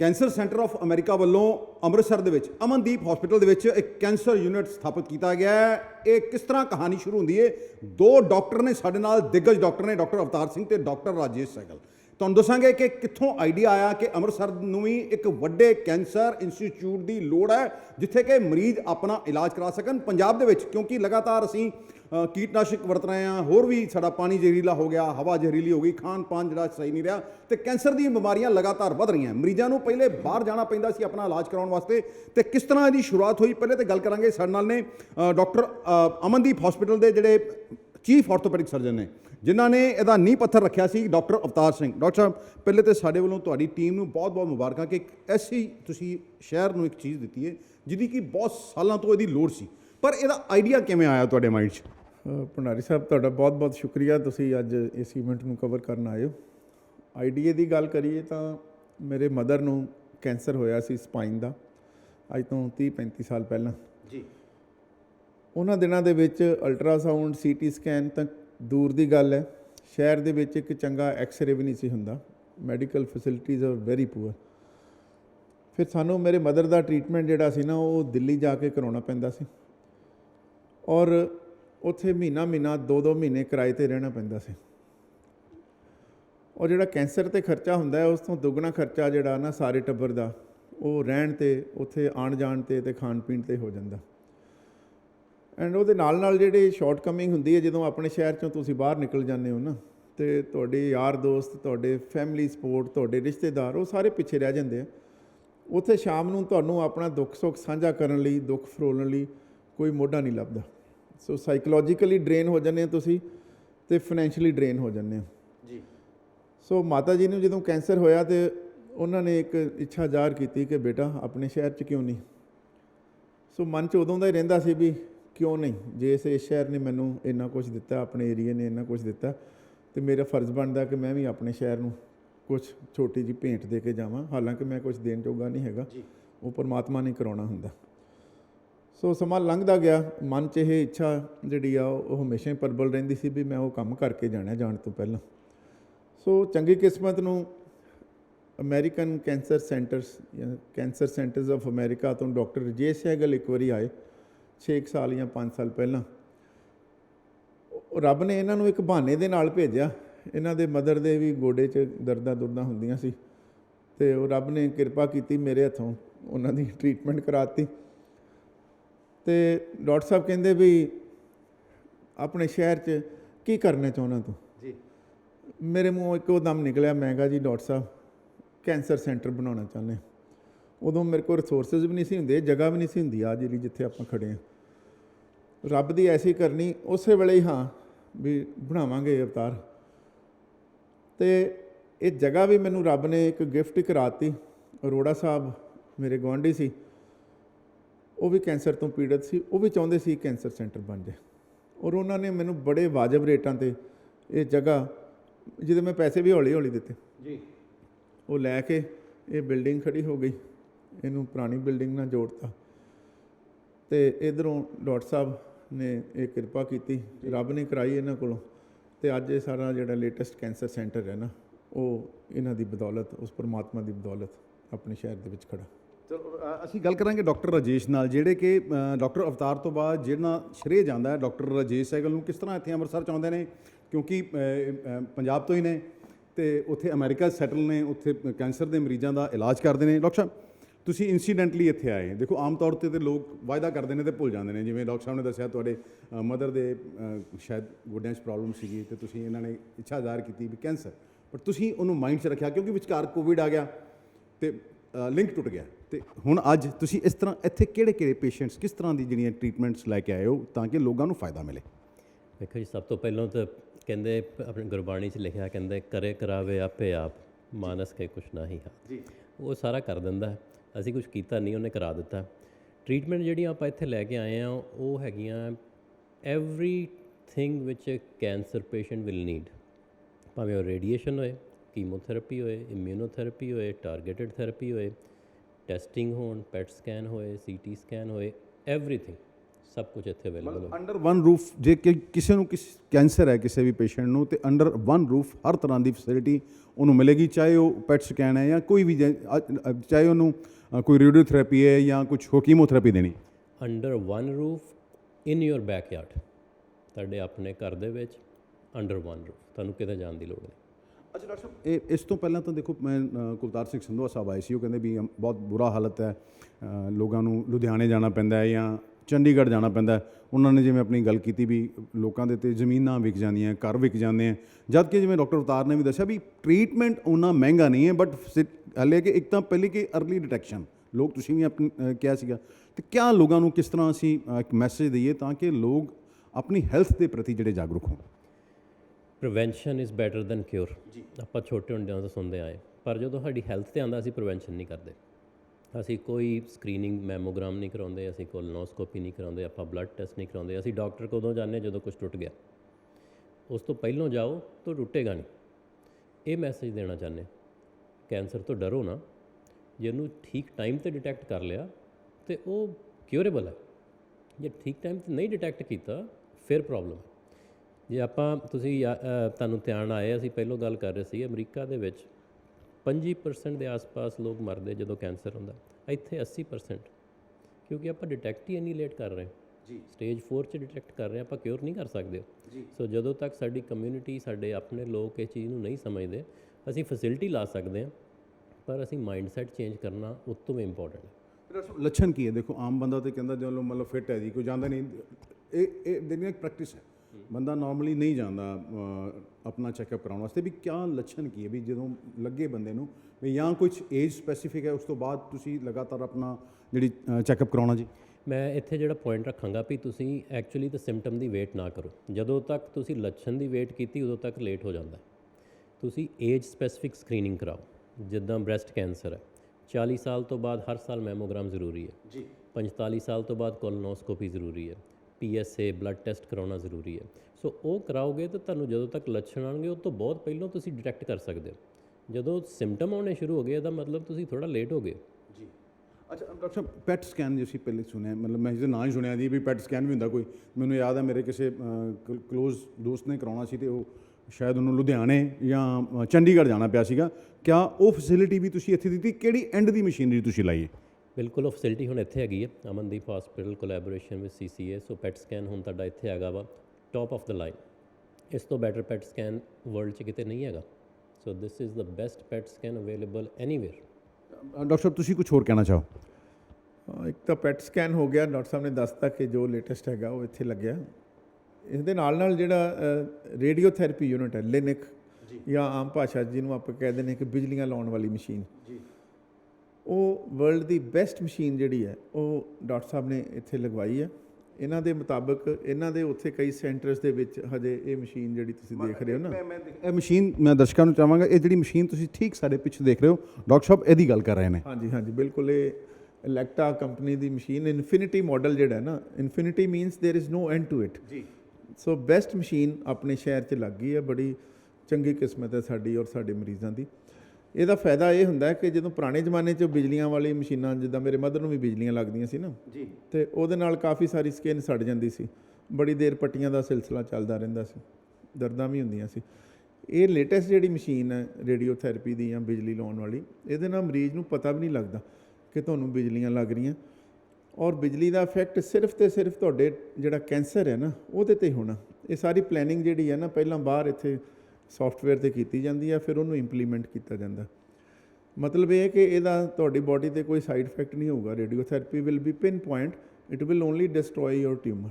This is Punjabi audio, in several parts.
ਕੈਂਸਰ ਸੈਂਟਰ ਆਫ ਅਮਰੀਕਾ ਵੱਲੋਂ ਅੰਮ੍ਰਿਤਸਰ ਦੇ ਵਿੱਚ ਅਮਨਦੀਪ ਹਸਪੀਟਲ ਦੇ ਵਿੱਚ ਇੱਕ ਕੈਂਸਰ ਯੂਨਿਟ ਸਥਾਪਿਤ ਕੀਤਾ ਗਿਆ ਹੈ। ਇਹ ਕਿਸ ਤਰ੍ਹਾਂ ਕਹਾਣੀ ਸ਼ੁਰੂ ਹੁੰਦੀ ਹੈ? ਦੋ ਡਾਕਟਰ ਨੇ ਸਾਡੇ ਨਾਲ, ਦਿੱਗਜ ਡਾਕਟਰ ਨੇ ਡਾਕਟਰ ਅਵਤਾਰ ਸਿੰਘ ਤੇ ਡਾਕਟਰ ਰਾਜੇਸ਼ ਸਹਿਗਲ ਤੁਹਾਨੂੰ ਦੱਸਾਂਗੇ ਕਿ ਕਿੱਥੋਂ ਆਈਡੀਆ ਆਇਆ ਕਿ ਅੰਮ੍ਰਿਤਸਰ ਨੂੰ ਵੀ ਇੱਕ ਵੱਡੇ ਕੈਂਸਰ ਇੰਸਟੀਚਿਊਟ ਦੀ ਲੋੜ ਹੈ ਜਿੱਥੇ ਕਿ ਮਰੀਜ਼ ਆਪਣਾ ਇਲਾਜ ਕਰਾ ਸਕਣ ਪੰਜਾਬ ਦੇ ਵਿੱਚ ਕਿਉਂਕਿ ਲਗਾਤਾਰ ਅਸੀਂ ਕੀਟਨਾਸ਼ਕ ਵਰਤ ਰਹੇ ਹਾਂ ਹੋਰ ਵੀ ਸਾਡਾ ਪਾਣੀ ਜ਼ਹਿਰੀਲਾ ਹੋ ਗਿਆ ਹਵਾ ਜ਼ਹਿਰੀਲੀ ਹੋ ਗਈ ਖਾਣ ਪਾਨ ਜਿਹੜਾ ਸਹੀ ਨਹੀਂ ਰਿਹਾ ਤੇ ਕੈਂਸਰ ਦੀਆਂ ਬਿਮਾਰੀਆਂ ਲਗਾਤਾਰ ਵੱਧ ਰਹੀਆਂ। ਮਰੀਜ਼ਾਂ ਨੂੰ ਪਹਿਲੇ ਬਾਹਰ ਜਾਣਾ ਪੈਂਦਾ ਸੀ ਆਪਣਾ ਇਲਾਜ ਕਰਾਉਣ ਵਾਸਤੇ ਤੇ ਕਿਸ ਤਰ੍ਹਾਂ ਇਹਦੀ ਸ਼ੁਰੂਆਤ ਹੋਈ? ਪਹਿਲੇ ਤੇ ਗੱਲ ਕਰਾਂਗੇ ਸਾਡੇ ਨਾਲ ਨੇ ਅ, ਡਾਕਟਰ ਅਮਨਦੀਪ ਹਸਪੀਟਲ ਦੇ ਜਿਹੜੇ ਚੀਫ ਆਰਥੋਪੈਡਿਕ ਸਰਜਨ ਨੇ। ਜਿਨ੍ਹਾਂ ਨੇ ਇਹਦਾ ਨੀਂਹ ਪੱਥਰ ਰੱਖਿਆ ਸੀ ਡਾਕਟਰ ਅਵਤਾਰ ਸਿੰਘ। ਡਾਕਟਰ ਸਾਹਿਬ ਪਹਿਲੇ ਤੇ ਸਾਡੇ ਵੱਲੋਂ ਤੁਹਾਡੀ ਟੀਮ ਨੂੰ ਬਹੁਤ-ਬਹੁਤ ਮੁਬਾਰਕਾਂ ਕਿ ਇੱਕ ਐਸੀ ਤੁਸੀਂ ਸ਼ਹਿਰ ਨੂੰ ਇੱਕ ਚੀਜ਼ ਦਿੱਤੀ ਹੈ ਜਿਹਦੀ ਕਿ ਬਹੁਤ ਸਾਲਾਂ ਤੋਂ ਇਹਦੀ ਲੋੜ ਸੀ। ਪਰ ਇਹਦਾ ਆਈਡੀਆ ਕਿਵੇਂ ਆਇਆ ਤੁਹਾਡੇ ਮਾਈਂਡ 'ਚ? ਭੰਡਾਰੀ ਸਾਹਿਬ ਤੁਹਾਡਾ ਬਹੁਤ-ਬਹੁਤ ਸ਼ੁਕਰੀਆ। ਤੁਸੀਂ ਅੱਜ ਇਸ ਇਵੈਂਟ ਨੂੰ ਕਵਰ ਕਰਨ ਆਏ ਹੋ। ਆਈਡੀਏ ਦੀ ਗੱਲ ਕਰੀਏ ਤਾਂ ਮੇਰੇ ਮਦਰ ਨੂੰ ਕੈਂਸਰ ਹੋਇਆ ਸੀ ਸਪਾਈਨ ਦਾ ਅੱਜ ਤੋਂ 30-35 ਸਾਲ ਪਹਿਲਾਂ। ਜੀ। ਉਹਨਾਂ ਦਿਨਾਂ ਦੇ ਵਿੱਚ ਅਲਟਰਾਸਾਊਂਡ ਸੀਟੀ ਸਕੈਨ ਤਾਂ ਦੂਰ ਦੀ ਗੱਲ ਹੈ। ਸ਼ਹਿਰ ਦੇ ਵਿੱਚ ਇੱਕ ਚੰਗਾ ਐਕਸਰੇ ਵੀ ਨਹੀਂ ਸੀ ਹੁੰਦਾ। Medical facilities are very poor ਫਿਰ ਸਾਨੂੰ ਮੇਰੇ ਮਦਰ ਦਾ ਟ੍ਰੀਟਮੈਂਟ ਜਿਹੜਾ ਸੀ ਨਾ, ਉਹ ਦਿੱਲੀ ਜਾ ਕੇ ਕਰਾਉਣਾ ਪੈਂਦਾ ਸੀ। ਔਰ ਉੱਥੇ ਮਹੀਨਾ ਮਹੀਨਾ ਦੋ ਦੋ ਮਹੀਨੇ ਕਿਰਾਏ ਤੇ ਰਹਿਣਾ ਪੈਂਦਾ ਸੀ। ਔਰ ਜਿਹੜਾ ਕੈਂਸਰ ਤੇ ਖਰਚਾ ਹੁੰਦਾ ਹੈ, ਉਸ ਤੋਂ ਦੁੱਗਣਾ ਖਰਚਾ ਜਿਹੜਾ ਨਾ ਸਾਰੇ ਟੱਬਰ ਦਾ, ਉਹ ਰਹਿਣ ਤੇ, ਉੱਥੇ ਆਣ ਜਾਣ ਤੇ ਤੇ ਖਾਣ ਪੀਣ ਤੇ ਹੋ ਜਾਂਦਾ। ਐਂਡ ਉਹਦੇ ਨਾਲ ਨਾਲ ਜਿਹੜੇ ਸ਼ਾਰਟਕਮਿੰਗ ਹੁੰਦੀ ਹੈ ਜਦੋਂ ਆਪਣੇ ਸ਼ਹਿਰ ਚੋਂ ਤੁਸੀਂ ਬਾਹਰ ਨਿਕਲ ਜਾਂਦੇ ਹੋ ਨਾ ਤੇ ਤੁਹਾਡੇ ਯਾਰ ਦੋਸਤ ਤੁਹਾਡੇ ਫੈਮਿਲੀ ਸਪੋਰਟ ਤੁਹਾਡੇ ਰਿਸ਼ਤੇਦਾਰ ਉਹ ਸਾਰੇ ਪਿੱਛੇ ਰਹਿ ਜਾਂਦੇ ਆ। ਉੱਥੇ ਸ਼ਾਮ ਨੂੰ ਤੁਹਾਨੂੰ ਆਪਣਾ ਦੁੱਖ ਸੁੱਖ ਸਾਂਝਾ ਕਰਨ ਲਈ ਦੁੱਖ ਫਰੋਲਣ ਲਈ ਕੋਈ ਮੋਢਾ ਨਹੀਂ ਲੱਭਦਾ। ਸੋ ਸਾਈਕੋਲੋਜੀਕਲੀ ਡਰੇਨ ਹੋ ਜਾਂਦੇ ਤੁਸੀਂ ਤੇ ਫਾਈਨੈਂਸ਼ੀਅਲੀ ਡਰੇਨ ਹੋ ਜਾਂਦੇ ਹੋ। ਜੀ। ਸੋ ਮਾਤਾ ਜੀ ਨੂੰ ਜਦੋਂ ਕੈਂਸਰ ਹੋਇਆ ਤੇ ਉਹਨਾਂ ਨੇ ਇੱਕ ਇੱਛਾ ਜ਼ਾਹਰ ਕੀਤੀ ਕਿ ਬੇਟਾ ਆਪਣੇ ਸ਼ਹਿਰ 'ਚ ਕਿਉਂ ਨਹੀਂ? ਸੋ ਮਨ 'ਚ ਉਦੋਂ ਦਾ ਹੀ ਰਹਿੰਦਾ ਸੀ ਵੀ ਕਿਉਂ ਨਹੀਂ? ਜੇ ਇਸ ਸ਼ਹਿਰ ਨੇ ਮੈਨੂੰ ਇੰਨਾ ਕੁਝ ਦਿੱਤਾ ਆਪਣੇ ਏਰੀਏ ਨੇ ਇੰਨਾ ਕੁਝ ਦਿੱਤਾ ਤੇ ਮੇਰਾ ਫਰਜ਼ ਬਣਦਾ ਕਿ ਮੈਂ ਵੀ ਆਪਣੇ ਸ਼ਹਿਰ ਨੂੰ ਕੁਝ ਛੋਟੀ ਜੀ ਭੇਂਟ ਦੇ ਕੇ ਜਾਵਾਂ। ਹਾਲਾਂਕਿ ਮੈਂ ਕੁਝ ਦੇਣ ਜੋਗਾ ਨਹੀਂ ਹੈਗਾ। ਜੀ। ਉਹ ਪਰਮਾਤਮਾ ਨੇ ਕਰਾਉਣਾ ਹੁੰਦਾ। ਸੋ ਸਮਾਂ ਲੰਘਦਾ ਗਿਆ। ਮਨ 'ਚ ਇਹ ਇੱਛਾ ਜਿਹੜੀ ਆ ਉਹ ਹਮੇਸ਼ਾ ਹੀ ਪ੍ਰਬਲ ਰਹਿੰਦੀ ਸੀ ਵੀ ਮੈਂ ਉਹ ਕੰਮ ਕਰਕੇ ਜਾਣਾ ਜਾਣ ਤੋਂ ਪਹਿਲਾਂ। ਸੋ ਚੰਗੀ ਕਿਸਮਤ ਨੂੰ ਅਮਰੀਕਨ ਕੈਂਸਰ ਸੈਂਟਰਸ ਜਾਂ ਕੈਂਸਰ ਸੈਂਟਰਸ ਆਫ ਅਮਰੀਕਾ ਤੋਂ ਡਾਕਟਰ ਰਜੇਸ਼ ਸਹਿਗਲ ਇੱਕ ਵਾਰੀ ਆਏ। 6 ਸਾਲ ਜਾਂ 5 ਸਾਲ ਪਹਿਲਾਂ ਰੱਬ ਨੇ ਇਹਨਾਂ ਨੂੰ ਇੱਕ ਬਹਾਨੇ ਦੇ ਨਾਲ ਭੇਜਿਆ। ਇਹਨਾਂ ਦੇ ਮਦਰ ਦੇ ਵੀ ਗੋਡੇ 'ਚ ਦਰਦਾਂ ਦੁਰਦਾਂ ਹੁੰਦੀਆਂ ਸੀ ਤੇ ਉਹ ਰੱਬ ਨੇ ਕਿਰਪਾ ਕੀਤੀ ਮੇਰੇ ਹੱਥੋਂ ਉਹਨਾਂ ਦੀ ਟ੍ਰੀਟਮੈਂਟ ਕਰਾਤੀ। ਤੇ ਡਾਕਟਰ ਸਾਹਿਬ ਕਹਿੰਦੇ ਵੀ ਆਪਣੇ ਸ਼ਹਿਰ 'ਚ ਕੀ ਕਰਨਾ ਚਾਹੁੰਦਾ ਤੂੰ? ਜੀ। ਮੇਰੇ ਮੂੰਹੋਂ ਇੱਕੋ ਦਮ ਨਿਕਲਿਆ ਮੈਂ ਕਿਹਾ ਜੀ ਡਾਕਟਰ ਸਾਹਿਬ ਕੈਂਸਰ ਸੈਂਟਰ ਬਣਾਉਣਾ ਚਾਹੁੰਦੇ ਉਦੋਂ ਮੇਰੇ ਕੋਲ ਰਿਸੋਰਸਸ ਵੀ ਨਹੀਂ ਸੀ ਹੁੰਦੇ ਜਗ੍ਹਾ ਵੀ ਨਹੀਂ ਸੀ ਹੁੰਦੀ ਆ ਜਿਹੜੀ ਜਿੱਥੇ ਆਪਾਂ ਖੜੇ ਹਾਂ। ਰੱਬ ਦੀ ਐਸੀ ਕਰਨੀ ਉਸੇ ਵੇਲੇ ਹੀ ਹਾਂ ਵੀ ਬਣਾਵਾਂਗੇ ਅਵਤਾਰ। ਤੇ ਇਹ ਜਗ੍ਹਾ ਵੀ ਮੈਨੂੰ ਰੱਬ ਨੇ ਇੱਕ ਗਿਫਟ ਕਰਾਤੀ। ਅਰੋੜਾ ਸਾਹਿਬ ਮੇਰੇ ਗੁਆਂਢੀ ਸੀ। ਉਹ ਵੀ ਕੈਂਸਰ ਤੋਂ ਪੀੜਤ ਸੀ। ਉਹ ਵੀ ਚਾਹੁੰਦੇ ਸੀ ਕੈਂਸਰ ਸੈਂਟਰ ਬਣ ਜਾਏ। ਔਰ ਉਹਨਾਂ ਨੇ ਮੈਨੂੰ ਬੜੇ ਵਾਜਬ ਰੇਟਾਂ ਤੇ ਇਹ ਜਗ੍ਹਾ ਜਿਹਦੇ ਮੈਂ ਪੈਸੇ ਵੀ ਹੌਲੀ ਹੌਲੀ ਦਿੱਤੇ। ਜੀ। ਉਹ ਲੈ ਕੇ ਇਹ ਬਿਲਡਿੰਗ ਖੜੀ ਹੋ ਗਈ। ਇਹਨੂੰ ਪੁਰਾਣੀ ਬਿਲਡਿੰਗ ਨਾਲ ਜੋੜਤਾ। ਤੇ ਇਧਰੋਂ ਡਾਕਟਰ ਸਾਹਿਬ ਨੇ ਇਹ ਕਿਰਪਾ ਕੀਤੀ ਰੱਬ ਨੇ ਕਰਾਈ ਇਹਨਾਂ ਕੋਲੋਂ ਤੇ ਅੱਜ ਇਹ ਸਾਰਾ ਜਿਹੜਾ ਲੇਟੈਸਟ ਕੈਂਸਰ ਸੈਂਟਰ ਹੈ ਨਾ ਉਹ ਇਹਨਾਂ ਦੀ ਬਦੌਲਤ ਉਸ ਪਰਮਾਤਮਾ ਦੀ ਬਦੌਲਤ ਆਪਣੇ ਸ਼ਹਿਰ ਦੇ ਵਿੱਚ ਖੜਾ। ਅਸੀਂ ਗੱਲ ਕਰਾਂਗੇ ਡਾਕਟਰ ਰਾਜੇਸ਼ ਨਾਲ ਜਿਹੜੇ ਕਿ ਅ, ਡਾਕਟਰ ਅਵਤਾਰ ਤੋਂ ਬਾਅਦ ਜਿਹੜਾ ਸ਼੍ਰੇ ਜਾਂਦਾ ਹੈ ਡਾਕਟਰ ਰਾਜੇਸ਼ ਸੈਗਲ ਨੂੰ ਕਿਸ ਤਰ੍ਹਾਂ ਇੱਥੇ ਅੰਮ੍ਰਿਤਸਰ ਚ ਆਉਂਦੇ ਨੇ ਕਿਉਂਕਿ ਪੰਜਾਬ ਤੋਂ ਹੀ ਨੇ ਤੇ ਉੱਥੇ ਅਮਰੀਕਾ ਸੈਟਲ ਨੇ ਉੱਥੇ ਕੈਂਸਰ ਦੇ ਮਰੀਜ਼ਾਂ ਦਾ ਇਲਾਜ ਕਰਦੇ ਨੇ। ਡਾਕਟਰ ਸਾਹਿਬ ਤੁਸੀਂ ਇਨਸੀਡੈਂਟਲੀ ਇੱਥੇ ਆਏ ਦੇਖੋ ਆਮ ਤੌਰ ਤੇ ਤੇ ਲੋਕ ਵਾਅਦਾ ਕਰਦੇ ਨੇ ਤੇ ਭੁੱਲ ਜਾਂਦੇ ਨੇ। ਜਿਵੇਂ ਡਾਕਟਰ ਸਾਹਿਬ ਨੇ ਦੱਸਿਆ ਤੁਹਾਡੇ ਮਦਰ ਦੇ ਸ਼ਾਇਦ ਗੋਡਿਆਂ 'ਚ ਪ੍ਰੋਬਲਮ ਸੀਗੀ ਤੇ ਤੁਸੀਂ ਇਹਨਾਂ ਨੇ ਇੱਛਾ ਜ਼ਾਹਰ ਕੀਤੀ ਵੀ ਕੈਂਸਰ ਪਰ ਤੁਸੀਂ ਉਹਨੂੰ ਮਾਈਂਡ 'ਚ ਰੱਖਿਆ ਕਿਉਂਕਿ ਵਿਚਕਾਰ ਕੋਵਿਡ ਆ ਗਿਆ ਤੇ ਲਿੰਕ ਟੁੱਟ ਗਿਆ। ਤੇ ਹੁਣ ਅੱਜ ਤੁਸੀਂ ਇਸ ਤਰ੍ਹਾਂ ਇੱਥੇ ਕਿਹੜੇ ਕਿਹੜੇ ਪੇਸ਼ੈਂਟਸ ਕਿਸ ਤਰ੍ਹਾਂ ਦੀ ਜਿਹੜੀਆਂ ਟ੍ਰੀਟਮੈਂਟਸ ਲੈ ਕੇ ਆਏ ਹੋ ਤਾਂ ਕਿ ਲੋਕਾਂ ਨੂੰ ਫਾਇਦਾ ਮਿਲੇ? ਵੇਖੋ ਜੀ ਸਭ ਤੋਂ ਪਹਿਲਾਂ ਤਾਂ ਕਹਿੰਦੇ ਆਪਣੀ ਗੁਰਬਾਣੀ 'ਚ ਲਿਖਿਆ ਕਹਿੰਦੇ ਕਰੇ ਕਰਾਵੇ ਆਪੇ ਆਪ ਮਾਨਸ ਕੇ ਕੁਛ ਨਾ ਹੀ ਹਾ ਜੀ। ਉਹ ਸਾਰਾ ਕਰ ਦਿੰਦਾ ਹੈ। ਅਸੀਂ ਕੁਝ ਕੀਤਾ ਨਹੀਂ ਉਹਨੇ ਕਰਾ ਦਿੱਤਾ। ਟ੍ਰੀਟਮੈਂਟ ਜਿਹੜੀਆਂ ਆਪਾਂ ਇੱਥੇ ਲੈ ਕੇ ਆਏ ਆ ਉਹ ਹੈਗੀਆਂ ਐਵਰੀਥਿੰਗ ਵਿਚ ਕੈਂਸਰ ਪੇਸ਼ੈਂਟ ਵਿਲ ਨੀਡ ਭਾਵੇਂ ਉਹ ਰੇਡੀਏਸ਼ਨ ਹੋਏ ਕੀਮੋਥੈਰੇਪੀ ਹੋਏ ਇਮਿਊਨੋਥੈਰੇਪੀ ਹੋਏ ਟਾਰਗੇਟਡ ਥੈਰੇਪੀ ਹੋਏ ਟੈਸਟਿੰਗ ਹੋਣ ਪੈਟ ਸਕੈਨ ਹੋਏ ਸੀਟੀ ਸਕੈਨ ਹੋਏ ਐਵਰੀਥਿੰਗ ਸਭ ਕੁਝ ਇੱਥੇ ਅਵੇਲੇਬਲ ਹੈ ਅੰਡਰ ਵਨ ਰੂਫ ਜੇ ਕਿ ਕਿਸੇ ਨੂੰ ਕਿਸ ਕੈਂਸਰ ਹੈ ਕਿਸੇ ਵੀ ਪੇਸ਼ੈਂਟ ਨੂੰ ਤੇ ਅੰਡਰ ਵਨ ਰੂਫ ਹਰ ਤਰ੍ਹਾਂ ਦੀ ਫੈਸਿਲਿਟੀ ਉਹਨੂੰ ਮਿਲੇਗੀ ਚਾਹੇ ਉਹ ਪੈਟ ਸਕੈਨ ਹੈ ਜਾਂ ਕੋਈ ਵੀ ਚਾਹੇ ਉਹਨੂੰ ਕੋਈ ਰੇਡੀਓਥੈਰੇਪੀ ਹੈ ਜਾਂ ਕੁਝ ਕੀਮੋਥੈਰੇਪੀ ਦੇਣੀ? Under one roof in your backyard ਤੁਹਾਡੇ ਆਪਣੇ ਘਰ ਦੇ ਵਿੱਚ ਅੰਡਰ ਵਨ ਰੂਫ ਤੁਹਾਨੂੰ ਕਿਤੇ ਜਾਣ ਦੀ ਲੋੜ ਨਹੀਂ। ਅੱਛਾ ਡਾਕਟਰ ਸਾਹਿਬ ਇਹ ਇਸ ਤੋਂ ਪਹਿਲਾਂ ਤਾਂ ਦੇਖੋ ਮੈਂ ਕੁਲਤਾਰ ਸਿੰਘ ਸੰਧਵਾ ਸਾਹਿਬ ਆਏ ਸੀ। ਉਹ ਕਹਿੰਦੇ ਵੀ ਬਹੁਤ ਬੁਰਾ ਹਾਲਤ ਹੈ। ਲੋਕਾਂ ਨੂੰ ਲੁਧਿਆਣੇ ਜਾਣਾ ਪੈਂਦਾ ਹੈ ਜਾਂ ਚੰਡੀਗੜ੍ਹ ਜਾਣਾ ਪੈਂਦਾ ਉਹਨਾਂ ਨੇ ਜਿਵੇਂ ਆਪਣੀ ਗੱਲ ਕੀਤੀ ਵੀ ਲੋਕਾਂ ਦੇ ਤੇ ਜ਼ਮੀਨਾਂ ਵਿਕ ਜਾਂਦੀਆਂ ਘਰ ਵਿਕ ਜਾਂਦੇ ਆ। ਜਦ ਕਿ ਜਿਵੇਂ ਡਾਕਟਰ ਅਵਤਾਰ ਨੇ ਵੀ ਦੱਸਿਆ ਵੀ ਟ੍ਰੀਟਮੈਂਟ ਉਹਨਾਂ ਮਹਿੰਗਾ ਨਹੀਂ ਹੈ ਬਟ ਹਲੇ ਕਿ ਇੱਕ ਤਾਂ ਪਹਿਲੇ ਕਿ ਅਰਲੀ ਡਿਟੈਕਸ਼ਨ ਲੋਕ ਤੁਸੀਂ ਵੀ ਕਿਹਾ ਸੀਗਾ। ਤੇ ਕਿਆ ਲੋਕਾਂ ਨੂੰ ਕਿਸ ਤਰ੍ਹਾਂ ਅਸੀਂ ਇੱਕ ਮੈਸੇਜ ਦਈਏ ਤਾਂ ਕਿ ਲੋਕ ਆਪਣੀ ਹੈਲਥ ਦੇ ਪ੍ਰਤੀ ਜਿਹੜੇ ਜਾਗਰੂਕ ਹੋਣ? Prevention is better than cure ਆਪਾਂ ਛੋਟੇ ਹੁੰਦਿਆਂ ਤੋਂ ਸੁਣਦੇ ਆਏ ਪਰ ਜਦੋਂ ਸਾਡੀ ਹੈਲਥ ਤੇ ਆਂਦਾ ਅਸੀਂ ਪ੍ਰੀਵੈਂਸ਼ਨ ਨਹੀਂ ਕਰਦੇ। ਅਸੀਂ ਕੋਈ ਸਕਰੀਨਿੰਗ ਮੈਮੋਗ੍ਰਾਮ ਨਹੀਂ ਕਰਾਉਂਦੇ, ਅਸੀਂ ਕੋਲੋਨੋਸਕੋਪੀ ਨਹੀਂ ਕਰਾਉਂਦੇ, ਆਪਾਂ ਬਲੱਡ ਟੈਸਟ ਨਹੀਂ ਕਰਾਉਂਦੇ, ਅਸੀਂ ਡਾਕਟਰ ਕੋਲੋਂ ਜਾਂਦੇ ਜਦੋਂ ਕੁਝ ਟੁੱਟ ਗਿਆ। ਉਸ ਤੋਂ ਪਹਿਲਾਂ ਜਾਓ ਤਾਂ ਟੁੱਟੇਗਾ ਨਹੀਂ। ਇਹ ਮੈਸੇਜ ਦੇਣਾ ਚਾਹੁੰਦੇ ਕੈਂਸਰ ਤੋਂ ਡਰੋ ਨਾ। ਜੇ ਇਹਨੂੰ ਠੀਕ ਟਾਈਮ ਤੇ ਡਿਟੈਕਟ ਕਰ ਲਿਆ, ਤੇ ਉਹ ਕਿਉਰੇਬਲ ਹੈ। ਜੇ ਠੀਕ ਟਾਈਮ ਤੇ ਨਹੀਂ ਡਿਟੈਕਟ ਕੀਤਾ, ਫਿਰ ਪ੍ਰੋਬਲਮ ਹੈ। ਜੇ ਆਪਾਂ, ਤੁਸੀਂ ਯਾ- ਤੁਹਾਨੂੰ ਧਿਆਨ ਆਏ ਅਸੀਂ ਪਹਿਲਾਂ ਗੱਲ ਕਰ ਰਹੇ ਸੀ, ਅਮਰੀਕਾ ਦੇ ਵਿੱਚ 25% ਦੇ ਆਸ-ਪਾਸ ਲੋਕ ਮਰਦੇ ਜਦੋਂ ਕੈਂਸਰ ਹੁੰਦਾ। ਇੱਥੇ 80% ਕਿਉਂਕਿ ਆਪਾਂ ਡਿਟੈਕਟ ਹੀ ਇੰਨੀ ਲੇਟ ਕਰ ਰਹੇ ਹਾਂ। ਜੀ। ਸਟੇਜ 4 ਚ ਡਿਟੈਕਟ ਕਰ ਰਹੇ ਆਪਾਂ ਕਿਉਰ ਨਹੀਂ ਕਰ ਸਕਦੇ। ਜੀ। ਸੋ ਜਦੋਂ ਤੱਕ ਸਾਡੀ ਕਮਿਊਨਿਟੀ ਸਾਡੇ ਆਪਣੇ ਲੋਕ ਇਹ ਚੀਜ਼ ਨੂੰ ਨਹੀਂ ਸਮਝਦੇ ਅਸੀਂ ਫੈਸਿਲਿਟੀ ਲਾ ਸਕਦੇ ਹਾਂ ਪਰ ਅਸੀਂ ਮਾਈਂਡਸੈਟ ਚੇਂਜ ਕਰਨਾ ਉਸ ਤੋਂ ਵੀ ਇੰਪੋਰਟੈਂਟ ਹੈ। ਲੱਛਣ ਕੀ ਹੈ? ਦੇਖੋ ਆਮ ਬੰਦਾ ਤੇ ਕਹਿੰਦਾ ਜਦੋਂ ਮਤਲਬ ਫਿੱਟ ਹੈ ਜੀ ਕੋਈ ਜਾਂਦਾ ਨਹੀਂ। ਇਹ ਇਹ ਦਿਨ ਇੱਕ ਪ੍ਰੈਕਟਿਸ ਹੈ। ਬੰਦਾ ਨਾਰਮਲੀ ਨਹੀਂ ਜਾਂਦਾ ਆਪਣਾ ਚੈੱਕਅਪ ਕਰਾਉਣ ਵਾਸਤੇ। ਵੀ ਕਿਆ ਲੱਛਣ ਕੀ ਹੈ? ਵੀ ਜਦੋਂ ਲੱਗੇ ਬੰਦੇ ਨੂੰ ਵੀ ਜਾਂ ਕੁਝ ਏਜ ਸਪੈਸੀਫਿਕ ਹੈ ਉਸ ਤੋਂ ਬਾਅਦ ਤੁਸੀਂ ਲਗਾਤਾਰ ਆਪਣਾ ਜਿਹੜੀ ਚੈੱਕਅਪ ਕਰਾਉਣਾ ਜੀ? ਮੈਂ ਇੱਥੇ ਜਿਹੜਾ ਪੁਆਇੰਟ ਰੱਖਾਂਗਾ ਵੀ ਤੁਸੀਂ ਐਕਚੁਅਲੀ ਤਾਂ ਸਿੰਪਟਮ ਦੀ ਵੇਟ ਨਾ ਕਰੋ। ਜਦੋਂ ਤੱਕ ਤੁਸੀਂ ਲੱਛਣ ਦੀ ਵੇਟ ਕੀਤੀ ਉਦੋਂ ਤੱਕ ਲੇਟ ਹੋ ਜਾਂਦਾ। ਤੁਸੀਂ ਏਜ ਸਪੈਸੀਫਿਕ ਸਕਰੀਨਿੰਗ ਕਰਾਓ। ਜਿੱਦਾਂ ਬ੍ਰੈਸਟ ਕੈਂਸਰ ਹੈ। 40 ਸਾਲ ਤੋਂ ਬਾਅਦ ਹਰ ਸਾਲ ਮੈਮੋਗ੍ਰਾਮ ਜ਼ਰੂਰੀ ਹੈ। ਜੀ। 45 ਸਾਲ ਤੋਂ ਬਾਅਦ ਕੋਲੋਨੋਸਕੋਪੀ ਜ਼ਰੂਰੀ ਹੈ। ਪੀਐਸਏ ਬਲੱਡ ਟੈਸਟ ਕਰਾਉਣਾ ਜ਼ਰੂਰੀ ਹੈ। ਸੋ ਉਹ ਕਰਾਓਗੇ ਤਾਂ ਤੁਹਾਨੂੰ ਜਦੋਂ ਤੱਕ ਲੱਛਣ ਆਉਣਗੇ, ਉਹ ਤੋਂ ਬਹੁਤ ਪਹਿਲਾਂ ਤੁਸੀਂ ਡਿਟੈਕਟ ਕਰ ਸਕਦੇ ਹੋ। ਜਦੋਂ ਸਿੰਪਟਮ ਆਉਣੇ ਸ਼ੁਰੂ ਹੋ ਗਏ, ਇਹਦਾ ਮਤਲਬ ਤੁਸੀਂ ਥੋੜਾ ਲੇਟ ਹੋ ਗਏ। ਜੀ। ਅੱਛਾ, ਡਾਕਟਰ ਸਾਹਿਬ ਪੈਟ ਸਕੈਨ ਜੇ ਅਸੀਂ ਪਹਿਲੇ ਸੁਣਿਆ, ਮਤਲਬ ਮੈਂ ਇਹਦਾ ਨਾਂ ਹੀ ਸੁਣਿਆ ਜੀ ਵੀ ਪੈਟ ਸਕੈਨ ਵੀ ਹੁੰਦਾ ਕੋਈ। ਮੈਨੂੰ ਯਾਦ ਹੈ ਮੇਰੇ ਕਿਸੇ ਕਲੋਜ਼ ਦੋਸਤ ਨੇ ਕਰਾਉਣਾ ਸੀ ਤੇ ਉਹ ਸ਼ਾਇਦ ਉਹਨੂੰ ਲੁਧਿਆਣੇ ਜਾਂ ਚੰਡੀਗੜ੍ਹ ਜਾਣਾ ਪਿਆ ਸੀਗਾ। ਕਿਆ ਉਹ ਫੈਸਿਲਿਟੀ ਵੀ ਤੁਸੀਂ ਇੱਥੇ ਦਿੱਤੀ? ਕਿਹੜੀ ਐਂਡ ਦੀ ਮਸ਼ੀਨਰੀ ਤੁਸੀਂ ਲਾਈ ਹੈ? ਬਿਲਕੁਲ ਉਹ ਫੈਸਿਲਿਟੀ ਹੁਣ ਇੱਥੇ ਹੈਗੀ ਹੈ Amandeep hospital collaboration with CCA so PET scan ਹੁਣ ਤੁਹਾਡਾ ਇੱਥੇ ਹੈਗਾ ਵਾ ਟੌਪ ਆਫ ਦਾ ਲਾਈਨ ਇਸ ਤੋਂ ਬੈਟਰ ਪੈਟ ਸਕੈਨ ਵਰਲਡ 'ਚ ਕਿਤੇ ਨਹੀਂ ਹੈਗਾ। So this is the best PET scan available anywhere doctor ਸਾਹਿਬ ਤੁਸੀਂ ਕੁਝ ਹੋਰ ਕਹਿਣਾ ਚਾਹੋ? ਇੱਕ ਤਾਂ ਪੈਟ ਸਕੈਨ ਹੋ ਗਿਆ ਡਾਕਟਰ ਸਾਹਿਬ ਨੇ ਦੱਸਤਾ ਕਿ ਜੋ ਲੇਟੈਸਟ ਹੈਗਾ ਉਹ ਇੱਥੇ ਲੱਗਿਆ। ਇਸ ਦੇ ਨਾਲ ਨਾਲ ਜਿਹੜਾ ਰੇਡੀਓਥੈਰੇਪੀ ਯੂਨਿਟ ਹੈ ਲਿਨਿਕ ਜਾਂ। ਆਮ ਭਾਸ਼ਾ ਜਿਹਨੂੰ ਆਪਾਂ ਕਹਿੰਦੇ ਨੇ ਕਿ ਬਿਜਲੀਆਂ ਲਾਉਣ ਵਾਲੀ ਮਸ਼ੀਨ। ਜੀ। ਉਹ ਵਰਲਡ ਦੀ ਬੈਸਟ ਮਸ਼ੀਨ ਜਿਹੜੀ ਹੈ ਉਹ ਡਾਕਟਰ ਸਾਹਿਬ ਨੇ ਇੱਥੇ ਲਗਵਾਈ ਹੈ ਇਹਨਾਂ ਦੇ ਮੁਤਾਬਕ ਇਹਨਾਂ ਦੇ ਉੱਥੇ ਕਈ ਸੈਂਟਰਸ ਦੇ ਵਿੱਚ ਹਜੇ ਇਹ ਮਸ਼ੀਨ ਜਿਹੜੀ ਤੁਸੀਂ ਦੇਖ ਰਹੇ ਹੋ ਨਾ ਇਹ ਮਸ਼ੀਨ ਮੈਂ ਦਰਸ਼ਕਾਂ ਨੂੰ ਚਾਹਾਂਗਾ ਇਹ ਜਿਹੜੀ ਮਸ਼ੀਨ ਤੁਸੀਂ ਠੀਕ ਸਾਡੇ ਪਿੱਛੇ ਦੇਖ ਰਹੇ ਹੋ ਡਾਕਟਰ ਸਾਹਿਬ ਇਹਦੀ ਗੱਲ ਕਰ ਰਹੇ ਨੇ ਹਾਂਜੀ ਹਾਂਜੀ ਬਿਲਕੁਲ ਇਹ ਇਲੈਕਟਾ ਕੰਪਨੀ ਦੀ ਮਸ਼ੀਨ ਇਨਫਿਨਿਟੀ ਮਾਡਲ ਜਿਹੜਾ ਹੈ ਨਾ infinity means there is no end to it ਜੀ ਸੋ ਬੈਸਟ ਮਸ਼ੀਨ ਆਪਣੇ ਸ਼ਹਿਰ 'ਚ ਲੱਗ ਗਈ ਹੈ ਬੜੀ ਚੰਗੀ ਕਿਸਮਤ ਹੈ ਸਾਡੀ ਔਰ ਸਾਡੇ ਮਰੀਜ਼ਾਂ ਦੀ ਇਹਦਾ ਫਾਇਦਾ ਇਹ ਹੁੰਦਾ ਕਿ ਜਦੋਂ ਪੁਰਾਣੇ ਜ਼ਮਾਨੇ 'ਚ ਬਿਜਲੀਆਂ ਵਾਲੀ ਮਸ਼ੀਨਾਂ ਜਿੱਦਾਂ ਮੇਰੇ ਮਦਰ ਨੂੰ ਵੀ ਬਿਜਲੀਆਂ ਲੱਗਦੀਆਂ ਸੀ ਨਾ ਜੀ। ਤੇ ਉਹਦੇ ਨਾਲ ਕਾਫੀ ਸਾਰੀ ਸਕਿਨ ਸੜ ਜਾਂਦੀ ਸੀ। ਬੜੀ ਦੇਰ ਪੱਟੀਆਂ ਦਾ ਸਿਲਸਿਲਾ ਚੱਲਦਾ ਰਹਿੰਦਾ ਸੀ ਦਰਦਾਂ ਵੀ ਹੁੰਦੀਆਂ ਸੀ। ਇਹ ਲੇਟੈਸਟ ਜਿਹੜੀ ਮਸ਼ੀਨ ਹੈ ਰੇਡੀਓਥੈਰੇਪੀ ਦੀ ਜਾਂ ਬਿਜਲੀ ਲਾਉਣ ਵਾਲੀ ਇਹਦੇ ਨਾਲ ਮਰੀਜ਼ ਨੂੰ ਪਤਾ ਵੀ ਨਹੀਂ ਲੱਗਦਾ ਕਿ ਤੁਹਾਨੂੰ ਬਿਜਲੀਆਂ ਲੱਗ ਰਹੀਆਂ। ਔਰ ਬਿਜਲੀ ਦਾ ਇਫੈਕਟ ਸਿਰਫ ਤੇ ਸਿਰਫ ਤੁਹਾਡੇ ਜਿਹੜਾ ਕੈਂਸਰ ਹੈ ਨਾ ਉਹਦੇ ਤੇ ਹੋਣਾ। ਇਹ ਸਾਰੀ ਪਲੈਨਿੰਗ ਜਿਹੜੀ ਹੈ ਨਾ ਪਹਿਲਾਂ ਬਾਹਰ ਇੱਥੇ ਸੌਫਟਵੇਅਰ ਤੇ ਕੀਤੀ ਜਾਂਦੀ ਹੈ ਫਿਰ ਉਹਨੂੰ ਇੰਪਲੀਮੈਂਟ ਕੀਤਾ ਜਾਂਦਾ। ਮਤਲਬ ਇਹ ਹੈ ਕਿ ਇਹਦਾ ਤੁਹਾਡੀ ਬਾਡੀ ਤੇ ਕੋਈ ਸਾਈਡ ਇਫੈਕਟ ਨਹੀਂ ਹੋਊਗਾ। Radiotherapy will be pinpoint it will only destroy your tumour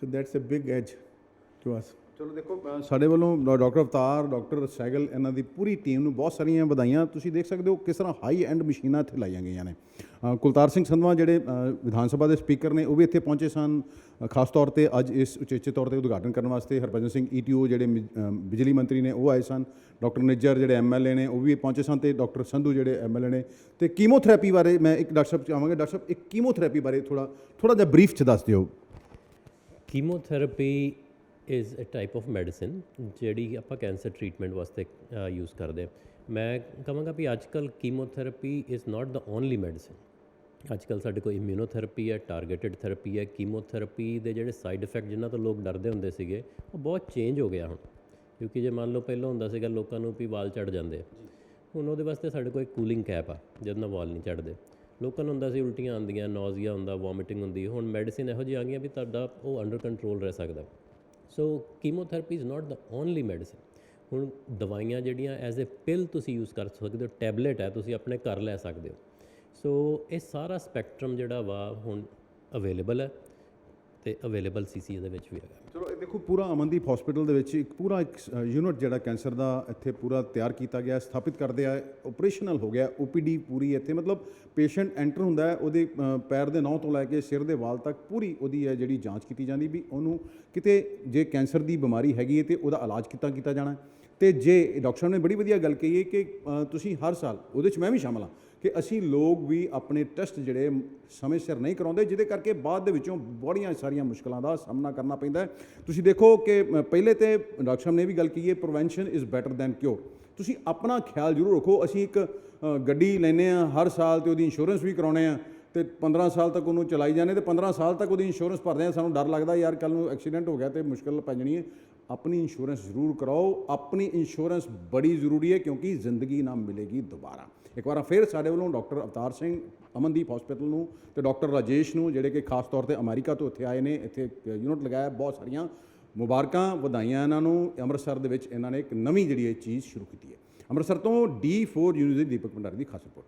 so that's a big edge to us ਚਲੋ ਦੇਖੋ ਸਾਡੇ ਵੱਲੋਂ ਡਾ- ਡਾਕਟਰ ਅਵਤਾਰ, ਡਾਕਟਰ ਸੈਗਲ, ਇਹਨਾਂ ਦੀ ਪੂਰੀ ਟੀਮ ਨੂੰ ਬਹੁਤ ਸਾਰੀਆਂ ਵਧਾਈਆਂ। ਤੁਸੀਂ ਦੇਖ ਸਕਦੇ ਹੋ ਕਿਸ ਤਰ੍ਹਾਂ ਹਾਈ ਐਂਡ ਮਸ਼ੀਨਾਂ ਇੱਥੇ ਲਾਈਆਂ ਗਈਆਂ ਨੇ। ਕੁਲਤਾਰ ਸਿੰਘ ਸੰਧਵਾ ਜਿਹੜੇ ਵਿਧਾਨ ਸਭਾ ਦੇ ਸਪੀਕਰ ਨੇ, ਉਹ ਵੀ ਇੱਥੇ ਪਹੁੰਚੇ ਸਨ। ਖਾਸ ਤੌਰ ਤੇ ਅੱਜ ਇਸ ਉਚੇਚੇ ਤੌਰ ਤੇ ਉਦਘਾਟਨ ਕਰਨ ਵਾਸਤੇ ਹਰਭਜਨ ਸਿੰਘ ਈਟੀਓ ਜਿਹੜੇ ਮਿ- ਬਿਜਲੀ ਮੰਤਰੀ ਨੇ, ਉਹ ਆਏ ਸਨ। ਡਾਕਟਰ ਨਿੱਜਰ ਜਿਹੜੇ ਐਮਐਲਏ ਨੇ, ਉਹ ਵੀ ਪਹੁੰਚੇ ਸਨ ਤੇ ਡਾਕਟਰ ਸੰਧੂ ਜਿਹੜੇ ਐਮਐਲਏ ਨੇ ਤੇ ਕੀਮੋਥੈਰੇਪੀ ਬਾਰੇ ਮੈਂ ਇੱਕ ਡਾਕਟਰ ਸਾਹਿਬ ਚਾਹਾਂਗਾ। ਡਾਕਟਰ ਸਾਹਿਬ, ਇੱਕ ਕੀਮੋਥੈਰੇਪੀ ਬਾਰੇ ਥੋੜਾ ਥੋੜਾ ਜਿਹਾ ਬਰੀਫ ਚ ਦੱਸ ਦਿਓ। Chemotherapy is a type of medicine ਜਿਹੜੀ ਆਪਾਂ ਕੈਂਸਰ ਟ੍ਰੀਟਮੈਂਟ ਵਾਸਤੇ ਯੂਜ਼ ਕਰਦੇ ਹਾਂ। ਮੈਂ ਕਹਾਂਗਾ ਵੀ ਅੱਜਕੱਲ chemotherapy is not the only medicine ਅੱਜ ਕੱਲ ਸਾਡੇ ਕੋਲ ਇਮਿਊਨੋਥੈਰੇਪੀ ਹੈ ਟਾਰਗੇਟਡ ਥੈਰੇਪੀ ਹੈ। ਕੀਮੋਥੈਰੇਪੀ ਦੇ ਜਿਹੜੇ ਸਾਈਡ ਇਫੈਕਟ ਜਿਨ੍ਹਾਂ ਤੋਂ ਲੋਕ ਡਰਦੇ ਹੁੰਦੇ ਸੀਗੇ, ਉਹ ਬਹੁਤ ਚੇਂਜ ਹੋ ਗਿਆ ਹੁਣ। ਕਿਉਂਕਿ ਜੇ ਮੰਨ ਲਓ ਪਹਿਲਾਂ ਹੁੰਦਾ ਸੀਗਾ ਲੋਕਾਂ ਨੂੰ ਵੀ ਵਾਲ ਚੜ ਜਾਂਦੇ। ਹੁਣ ਉਹਦੇ ਵਾਸਤੇ ਸਾਡੇ ਕੋਲ ਇੱਕ ਕੂਲਿੰਗ ਕੈਪ ਆ, ਜਿਹਦੇ ਨਾਲ ਵਾਲ ਨਹੀਂ ਚੜਦੇ ਲੋਕਾਂ ਨੂੰ ਹੁੰਦਾ ਸੀ ਉਲਟੀਆਂ ਆਉਂਦੀਆਂ ਨੌਜ਼ੀਆ ਹੁੰਦਾ ਵੋਮਿਟਿੰਗ ਹੁੰਦੀ। ਹੁਣ ਮੈਡੀਸਿਨ ਇਹੋ ਜਿਹੀ ਆ ਗਈਆਂ ਵੀ ਤੁਹਾਡਾ ਉਹ ਅੰਡਰ ਕੰਟਰੋਲ ਰਹਿ ਸਕਦਾ। So chemotherapy is not the only medicine ਹੁਣ ਦਵਾਈਆਂ ਜਿਹੜੀਆਂ ਐਜ਼ ਅ ਪਿਲ ਤੁਸੀਂ ਯੂਜ਼ ਕਰ ਸਕਦੇ ਹੋ ਟੈਬਲੇਟ ਹੈ, ਤੁਸੀਂ ਆਪਣੇ ਘਰ ਲੈ ਸਕਦੇ ਹੋ। ਸੋ ਇਹ ਸਾਰਾ ਸਪੈਕਟਰਮ ਜਿਹੜਾ ਵਾ ਹੁਣ ਅਵੇਲੇਬਲ ਹੈ। ਤੇ ਅਵੇਲੇਬਲ ਸੀਸੀ ਦੇ ਵਿੱਚ ਵੀ ਹੈਗਾ ਚਲੋ, ਇਹ ਦੇਖੋ, ਪੂਰਾ ਅਮਨਦੀਪ ਹਸਪੀਟਲ ਦੇ ਵਿੱਚ ਇੱਕ ਪੂਰਾ ਇੱਕ ਯੂਨਿਟ ਜਿਹੜਾ ਕੈਂਸਰ ਦਾ ਇੱਥੇ ਪੂਰਾ ਤਿਆਰ ਕੀਤਾ ਗਿਆ, ਸਥਾਪਿਤ ਕਰਦੇ ਆ ਆਪਰੇਸ਼ਨਲ ਹੋ ਗਿਆ ਓਪੀਡੀ ਪੂਰੀ ਇੱਥੇ, ਮਤਲਬ ਪੇਸ਼ੈਂਟ ਐਂਟਰ ਹੁੰਦਾ ਹੈ, ਉਹਦੇ ਪੈਰ ਦੇ ਨਹੁੰ ਤੋਂ ਲੈ ਕੇ ਸਿਰ ਦੇ ਵਾਲ ਤੱਕ ਪੂਰੀ ਉਹਦੀ ਹੈ ਜਿਹੜੀ ਜਾਂਚ ਕੀਤੀ ਜਾਂਦੀ ਵੀ ਉਹਨੂੰ ਕਿਤੇ ਜੇ ਕੈਂਸਰ ਦੀ ਬਿਮਾਰੀ ਹੈਗੀ ਹੈ ਤੇ ਉਹਦਾ ਇਲਾਜ ਕਿੱਦਾਂ ਕੀਤਾ ਜਾਣਾ ਹੈ। ਤੇ ਜੇ, ਡਾਕਟਰ ਨੇ ਬੜੀ ਵਧੀਆ ਗੱਲ ਕਹੀ ਹੈ ਕਿ ਤੁਸੀਂ ਹਰ ਸਾਲ ਉਹਦੇ 'ਚ ਮੈਂ ਵੀ ਸ਼ਾਮਲ ਹਾਂ ਕਿ ਅਸੀਂ ਲੋਕ ਵੀ ਆਪਣੇ ਟੈਸਟ ਜਿਹੜੇ ਸਮੇਂ ਸਿਰ ਨਹੀਂ ਕਰਾਉਂਦੇ, ਜਿਹਦੇ ਕਰਕੇ ਬਾਅਦ ਦੇ ਵਿੱਚੋਂ ਬੜੀਆਂ ਸਾਰੀਆਂ ਮੁਸ਼ਕਲਾਂ ਦਾ ਸਾਹਮਣਾ ਕਰਨਾ ਪੈਂਦਾ ਹੈ। ਤੁਸੀਂ ਦੇਖੋ ਕਿ ਪਹਿਲੇ ਤੇ ਡਾਕਟਰ ਸਾਹਿਬ ਨੇ ਇਹ ਵੀ ਗੱਲ ਕਹੀ ਹੈ prevention is better than cure ਤੁਸੀਂ ਆਪਣਾ ਖਿਆਲ ਜ਼ਰੂਰ ਰੱਖੋ, ਅਸੀਂ ਇੱਕ ਗੱਡੀ ਲੈਨੇ ਆ ਹਰ ਸਾਲ ਤੇ ਉਹਦੀ ਇੰਸ਼ੋਰੈਂਸ ਵੀ ਕਰਾਉਣੇ ਆ ਤੇ 15 ਸਾਲ ਤੱਕ ਉਹਨੂੰ ਚਲਾਈ ਜਾਂਦੇ ਤੇ 15 ਸਾਲ ਤੱਕ ਉਹਦੀ ਇੰਸ਼ੋਰੈਂਸ ਭਰਦੇ ਆ ਸਾਨੂੰ ਡਰ ਲੱਗਦਾ ਯਾਰ ਕੱਲ ਨੂੰ ਐਕਸੀਡੈਂਟ ਹੋ ਗਿਆ ਤੇ ਮੁਸ਼ਕਲ ਪੈ ਜਾਣੀ ਹੈ। ਆਪਣੀ ਇੰਸ਼ੋਰੈਂਸ ਜ਼ਰੂਰ ਕਰਾਓ, ਆਪਣੀ ਇੰਸ਼ੋਰੈਂਸ ਬੜੀ ਜ਼ਰੂਰੀ ਹੈ ਕਿਉਂਕਿ ਜ਼ਿੰਦਗੀ ਨਾ ਮਿਲੇਗੀ ਦੁਬਾਰਾ। ਇੱਕ ਵਾਰ ਫਿਰ ਸਾਡੇ ਵੱਲੋਂ ਡਾਕਟਰ ਅਵਤਾਰ ਸਿੰਘ ਅਮਨਦੀਪ ਹਸਪੀਟਲ ਨੂੰ ਤੇ ਡਾਕਟਰ ਰਾਜੇਸ਼ ਨੂੰ, ਜਿਹੜੇ ਕਿ ਖਾਸ ਤੌਰ ਤੇ ਅਮਰੀਕਾ ਤੋਂ ਇੱਥੇ ਆਏ ਨੇ, ਇੱਥੇ ਯੂਨਿਟ ਲਗਾਇਆ, ਬਹੁਤ ਸਾਰੀਆਂ ਮੁਬਾਰਕਾਂ ਵਧਾਈਆਂ ਇਹਨਾਂ ਨੂੰ। ਅੰਮ੍ਰਿਤਸਰ ਦੇ ਵਿੱਚ ਇਹਨਾਂ ਨੇ ਇੱਕ ਨਵੀਂ ਜਿਹੜੀ ਇਹ ਚੀਜ਼ ਸ਼ੁਰੂ ਕੀਤੀ ਹੈ। ਅੰਮ੍ਰਿਤਸਰ ਤੋਂ D4 ਨਿਊਜ਼ ਦੀ ਦੀਪਕ ਭੰਡਾਰੀ ਦੀ ਖਾਸ ਰਿਪੋਰਟ